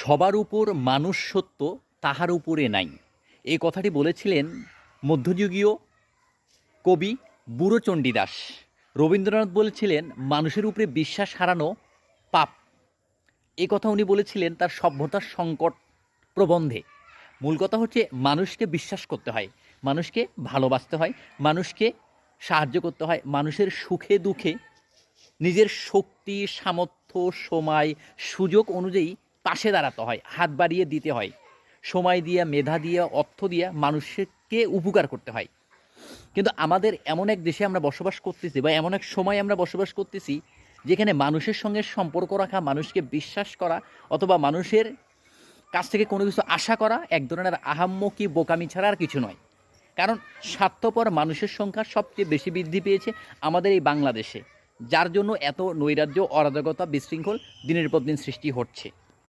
সবার উপর মানুষ সত্য তাহার উপরে নাই। এই কথাটি বলেছিলেন মধ্যযুগীয় কবি বুড়ো চণ্ডীদাস রবীন্দ্রনাথ বলেছিলেন, মানুষের উপরে বিশ্বাস হারানো পাপ। এই কথা উনি বলেছিলেন তার সভ্যতার সংকট প্রবন্ধে। মূল কথা হচ্ছে, মানুষকে বিশ্বাস করতে হয়, মানুষকে ভালোবাসতে হয়, মানুষকে সাহায্য করতে হয়, মানুষের সুখে দুঃখে নিজের শক্তি, সামর্থ্য, সময়, সুযোগ অনুযায়ী পাশে দাঁড়াতে হয়, হাত বাড়িয়ে দিতে হয়। সময় দিয়ে, মেধা দিয়ে, অর্থ দিয়ে মানুষকে উপকার করতে হয়। কিন্তু আমাদের এমন এক দেশে আমরা বসবাস করতেছি বা এমন এক সময় আমরা বসবাস করতেছি যেখানে মানুষের সঙ্গে সম্পর্ক রাখা, মানুষকে বিশ্বাস করা অথবা মানুষের কাছ থেকে কোনো কিছু আশা করা এক ধরনের আহাম্মকি, বোকামি ছাড়া আর কিছু নয়। কারণ স্বার্থপর মানুষের সংখ্যা সবচেয়ে বেশি বৃদ্ধি পেয়েছে আমাদের এই বাংলাদেশে, যার জন্য এত নৈরাজ্য, অরাজকতা, বিশৃঙ্খল দিনের পর দিন সৃষ্টি হচ্ছে।